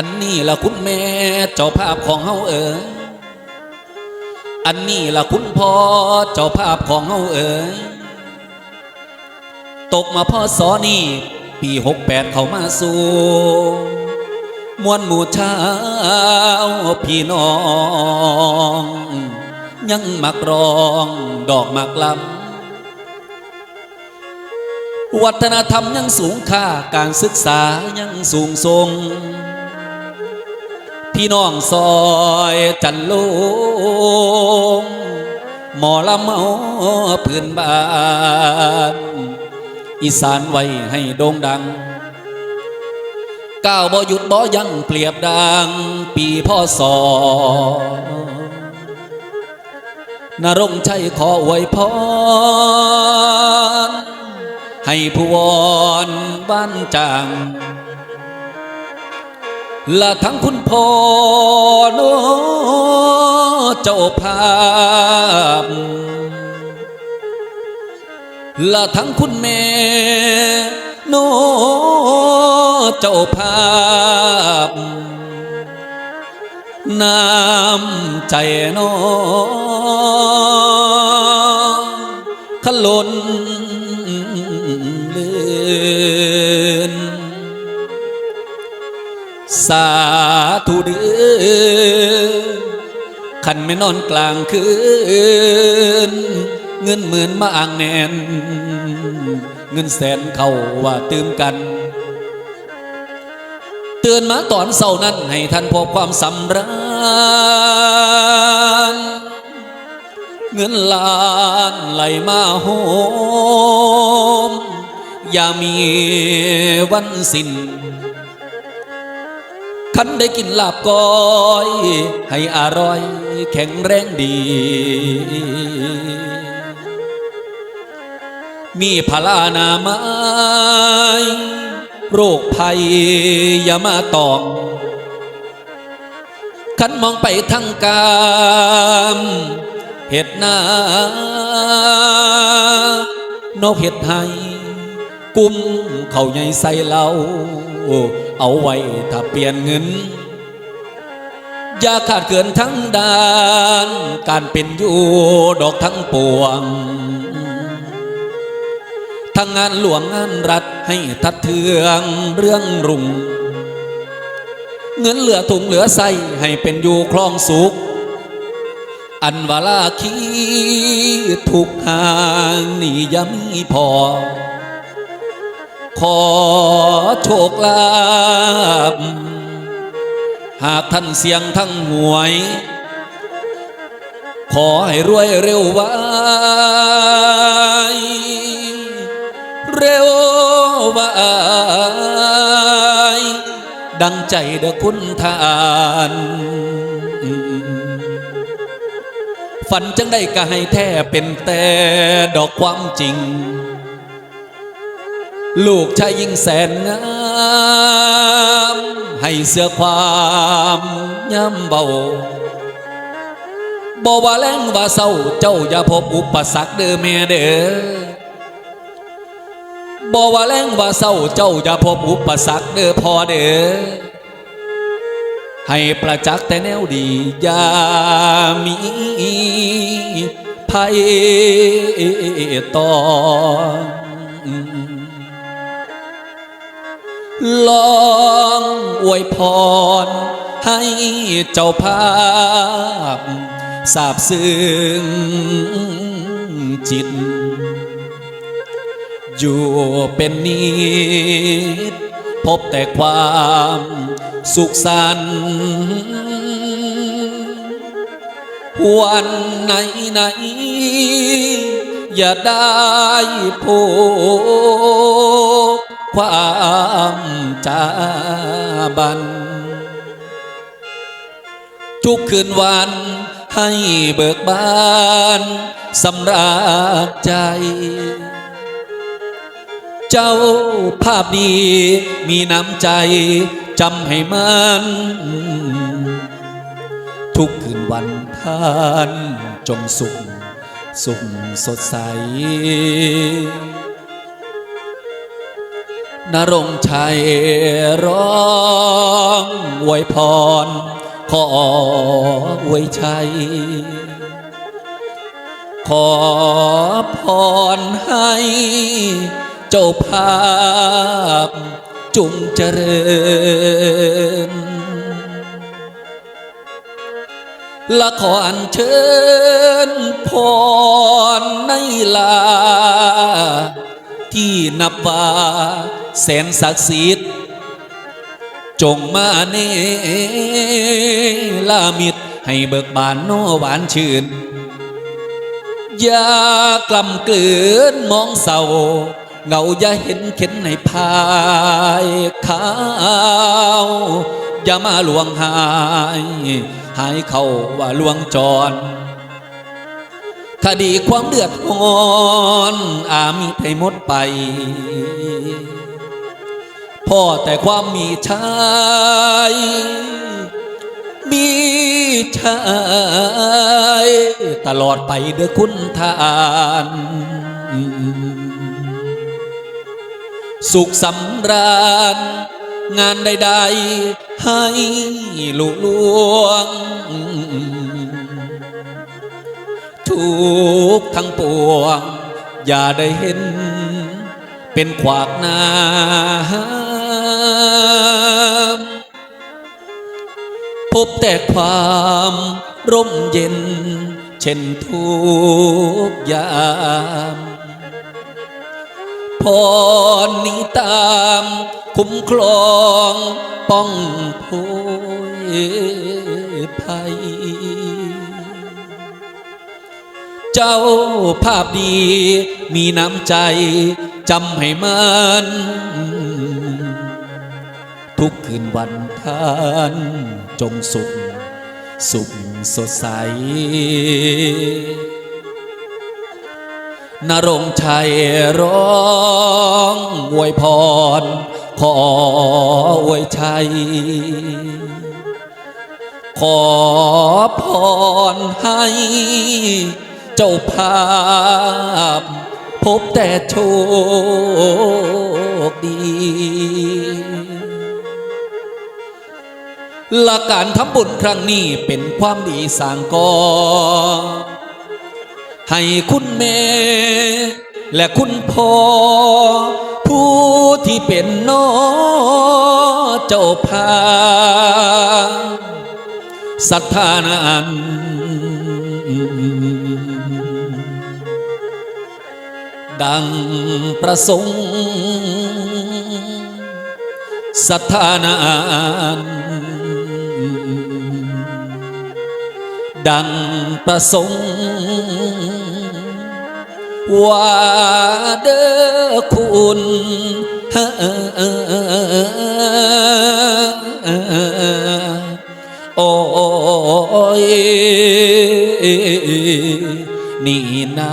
อันนี้ละคุณแม่เจ้าภาพของเฮาเอ๋ยอันนี้ละคุณพ่อเจ้าภาพของเฮาเอ๋ยตกมาพ่อสอนี่ปีหกแปดเข้ามาสู่มวลหมู่ชาวพี่น้อง ยังมักร้องดอกมักลำวัฒนธรรมยังสูงค่าการศึกษายังสูงส่ง พี่น้องซอยจันโลงหมอลำเมาพื้นบ้าน อีสานไว้ให้โด่งดัง ก้าวบ่หยุดบ่ยังเปรียบดัง ปีพ่อสอนรงชัยขออวยพร ให้ผู้วอนบ้านจาง และทั้งคุณพ่อโนเจ้าภาพ และทั้งคุณแม่โนเจ้าภาพ น้ำใจน้องขล้น สาธุเดือขันไม่นอนกลางคืน เงินหมื่นมาอ่างแนน เงินแสนเขาว่าตื่มกัน เตือนมาตอนเศร้านั้นให้ท่านพบความสำราญเงินล้านไหลมาโหมอย่ามีวันสิ้น คันได้กินลาบก้อย ให้อร่อยแข็งแรงดี มีพลานาไม้โรคภัยอย่ามาตองคันมองไปทางกามเห็ดหน้านกเห็ดไห้กุ้มเขาใหญ่ใส่เหล้า เอาไว้ถ้าเปลี่ยนเงิน อย่าขาดเกินทั้งดาน การเป็นอยู่ดอกทั้งปวง ทั้งงานหลวงงานรัฐให้ทัดเทืองเรื่องรุ่ง เงินเหลือถุงเหลือใส่ให้เป็นอยู่คลองสุข อันวาลาคีทุกทางนี่ย้ำพอ ขอโชคลาภหากท่านเสียงทั้งหวย ขอให้รวยเร็วไวเร็วไวดังใจเด้อคุณทานฝันจังได้ก็ให้แท้เป็นแต่ดอกความจริง ลูกชายยิ่งแสนงามให้เสื้อความย่ำเบาบ่ว่าแรงว่าเศร้าเจ้าอย่าพบอุปสรรคเด้อแม่เด้อบ่ว่าแรงว่าเศร้าเจ้าอย่าพบอุปสรรคเด้อพ่อเด้อให้ประจักษ์แต่แนวดีอย่ามีภัยต่อ ลองอวยพร ให้เจ้าภาพสาบซึ้งจิต อยู่เป็นนิดพบแต่ความสุขสันต์วันไหนไหนๆอย่าได้พูด ความจาบัน ทุกคืนวันให้เบิกบานสำราญใจ เจ้าภาพดีมีน้ำใจจำให้มัน ทุกคืนวันท่านจงสุขสุขสดใส นรงชัยร้องอวยพร ขออวยชัย ขอพรให้เจ้าภาพจุงเจริญ ละขออัญเชิญพรในลา ที่นับว่าแสนศักดิ์สิทธิ์จงมาเนลามิตรให้เบิกบานโนหวานชื่น อย่ากล่ำเกินมองเศร้าเงาอย่าเห็นเข็นในพายขาว อย่ามาลวงหาย หายเขาว่าลวงจร คดีความเดือดร้อนอามีให้หมดไป พ่อแต่ความมีชายมีชายตลอดไปเด้อคุณทานสุขสำราญงานใด ๆ ให้ลุล่วง ทุกทั้งปวง อย่าได้เห็น เป็นขวากน้ำพบแต่ความร่มเย็น เช่นทุกยามพรนี้ตามคุ้มครองป้องโพยภัย เจ้าภาพดี มีน้ำใจจำให้มัน ทุกคืนวันท่านจงสุข สุขสดใสนรงชัยร้องอวยพร ขออวยชัย ขอพรให้ เจ้าภาพ พบแต่โชคดีและการทำบุญครั้งนี้เป็นความดีสางก่อให้คุณแม่ และคุณพ่อ ผู้ที่เป็นน้อเจ้าพาศรัทธานั้น ดังประสงค์ศรัทธานั้นดังประสงค์ว่าเด้อคุณโอ้ย นี่นา